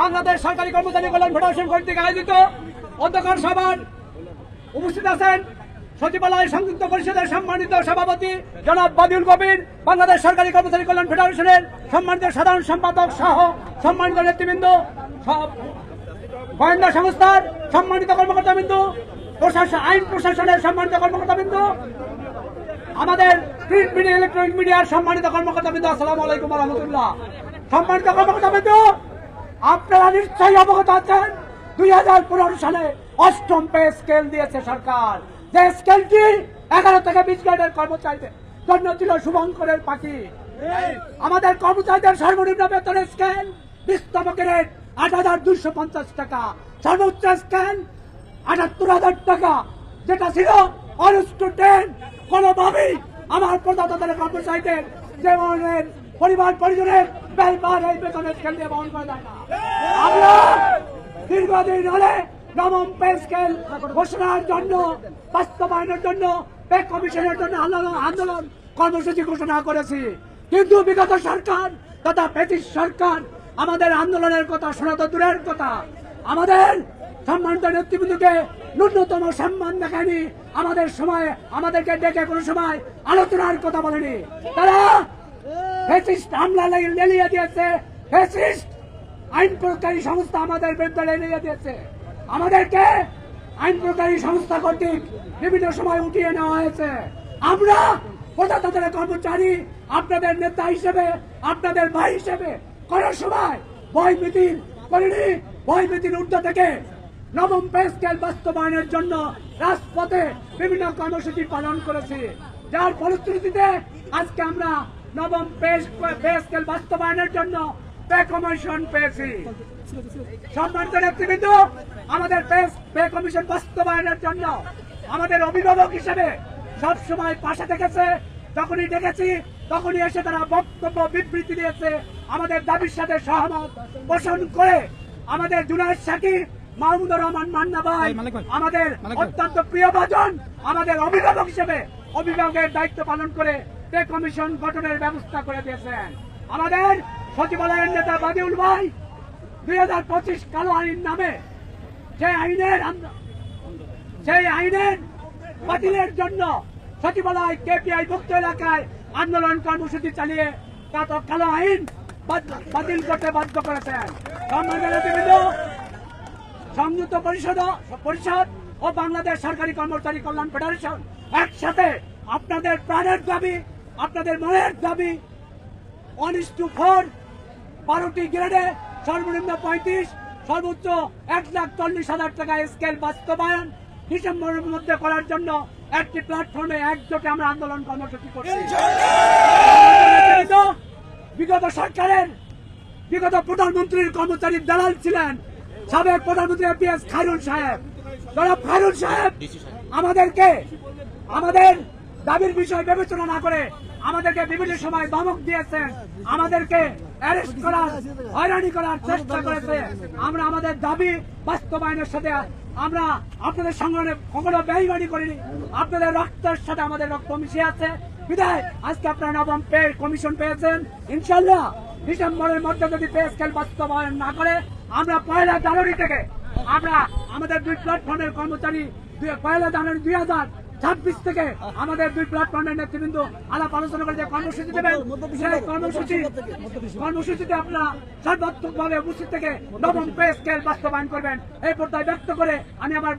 বাংলাদেশ সরকারি কর্মচারী কল্যাণ ফেডারেশন কর্তৃক আয়োজিত অধ্যক্ষর সভার উপস্থিত আছেন সচিবালয় সংযুক্ত পরিষদের সম্মানিত সভাপতি জনাব বাদিউল কবির, বাংলাদেশ সরকারি কর্মচারী কল্যাণ ফেডারেশনের সম্মানিত সাধারণ সম্পাদক সহ সম্মানিত নেতৃবৃন্দ গোয়েন্দা সংস্থার সম্মানিত কর্মকর্তাবৃন্দ, প্রশাসন আইন প্রশাসনের সম্মানিত কর্মকর্তাবৃন্দ আমাদের প্রিন্ট মিডিয়া ইলেকট্রনিক মিডিয়ার সম্মানিত কর্মকর্তাবৃন্দ আসসালামু আলাইকুম রহমতুল্লাহ। সম্মানিত কর্মকর্তাবৃন্দ আপনারা নিশ্চয়ই অবগত আছেন, দুই হাজার পনেরো সালে অষ্টম পে স্কেল দিয়েছে সরকার। যে স্কেলটি এগারো থেকে বিশ গ্রেডের কর্মচারীদের জন্য ছিল শুভঙ্করের পাখি। আমাদের কর্মচারীদের সর্বনিম্ন বেতনের স্কেল বিশতম গ্রেড আট হাজার দুইশো পঞ্চাশ টাকা। সর্বোচ্চ স্কেল আটাত্তর হাজার টাকা, যেটা ছিল অনস্টুডেন্ট কোনোভাবেই আমার প্রদাতাদের কর্মচারীদের যেমনের পরিবার পরিজনের ব্যয়ভার এই বেতনের স্কেল দিয়ে বহন করা না। আমরা দীর্ঘদিন হলে নবম পে স্কেল ঘোষণার জন্য, বাস্তবায়নের জন্য, পে কমিশনের জন্য আন্দোলন আন্দোলন কর্মসূচি ঘোষণা করেছি। কিন্তু বিগত সরকার তথা ব্রিটিশ সরকার আমাদের আন্দোলনের কথা শোনা তো দূরের কথা, আমাদের সম্মানিত নেতৃবৃন্দকে ন্যূনতম সম্মান দেখায়নি। আমাদের সময়, আমাদেরকে ডেকে কোনো সময় আলোচনার কথা বলেনি। তারা ফেসিস্ট হামলা লেলিয়ে দিয়েছে। ফেসিস্ট আইন প্রয়োগকারী সংস্থা আমাদের বিরুদ্ধে লেলিয়ে দিয়েছে। আমাদেরকে আইন প্রয়োগকারী সংস্থা কর্তৃক বিভিন্ন সময় উঠিয়ে নেওয়া হয়েছে। আমরা প্রজাতন্ত্রের কর্মচারী, আপনাদের নেতা হিসেবে, আপনাদের ভাই হিসেবে কোন সময় ভয় মিছিল করিনি। ভয় মিছিল ঊর্ধ্ব থেকে নবম পে স্কেল বাস্তবায়নের জন্য রাজপথে বিভিন্ন কর্মসূচি পালন করেছি। যার ফলশ্রুতিতে আজকে আমরা নবম পে স্কেল বাস্তবায়নের জন্য আমাদের বাস্তবায়নের জন্য আমাদের অভিভাবক হিসেবে পাশে যখনই ডেকেছি তখনই এসে তারা বক্তব্য বিবৃতি দিয়েছে। আমাদের দাবির সাথে সহমত পোষণ করে আমাদের জুনায়দ সাকিব মাহমুদুর রহমান মান্না ভাই আমাদের অত্যন্ত প্রিয় ভাজন আমাদের অভিভাবক হিসেবে অভিভাবকের দায়িত্ব পালন করে পে কমিশন গঠনের ব্যবস্থা করে দিয়েছেন। আমাদের সচিবালয়ের নেতা বাদিউল ভাই দুই হাজার পঁচিশ কালো আইন নামে সেই আইনের সেই আইনের বাতিলের জন্য সচিবালয় কেপিআই মুক্ত এলাকায় আন্দোলন কর্মসূচি চালিয়ে তা তো কালো আইন বাতিল করতে বাধ্য করেছেন। সংযুক্ত পরিষদ পরিষদ ও বাংলাদেশ সরকারি কর্মচারী কল্যাণ ফেডারেশন একসাথে আপনাদের প্রাণের দাবি, আপনাদের মনের দাবি ওয়ান ইস টু ফোর বারোটি গ্রেডে সর্বনিম্ন পঁয়ত্রিশ, সর্বোচ্চ এক লাখ চল্লিশ হাজার টাকা স্কেল বাস্তবায়ন ডিসেম্বরের মধ্যে করার জন্য একটি প্ল্যাটফর্মে একজোটে আমরা আন্দোলন কর্মসূচি করছি। বিগত সরকারের, বিগত প্রধানমন্ত্রীর কর্মচারীর দালাল ছিলেন। সাবেক প্রধানমন্ত্রী এপিএস খায়রুল সাহেব। জনাব খায়রুল সাহেব আমাদেরকে আমাদের দাবির বিষয় বিবেচনা না করে আমাদেরকে বিভিন্ন সময় ধমক দিয়েছেন। আমাদেরকে অ্যারেস্ট করার হয়রানি করার চেষ্টা করেছে। আমরা আমাদের দাবি বাস্তবায়নের সাথে আমরা আপনাদের সংগ্রামে কখনো ব্যয়বাড়ি করিনি। আপনাদের রক্তের সাথে আমাদের রক্ত মিশে আছে। বিদায়। আজকে আপনারা নবম পে কমিশন পেয়েছেন। ইনশাল্লাহ ডিসেম্বরের মধ্যে যদি পে স্কেল বাস্তবায়ন না করে আমরা পয়লা জানুয়ারি থেকে আমরা আমাদের দুই প্ল্যাটফর্মের কর্মচারী দুই- পয়লা জানুয়ারি দুই হাজার ছাব্বিশ থেকে আমাদের দুই প্ল্যাটফর্মের নেতৃবৃন্দ আলাপ আলোচনা করে যে কর্মসূচি দেবেন সেই কর্মসূচি কর্মসূচিতে আপনারা সর্বাত্মক ভাবে উপস্থিত থেকে নবম পে স্কেল বাস্তবায়ন করবেন। এই পর্যায়ে ব্যক্ত করে আমি আমার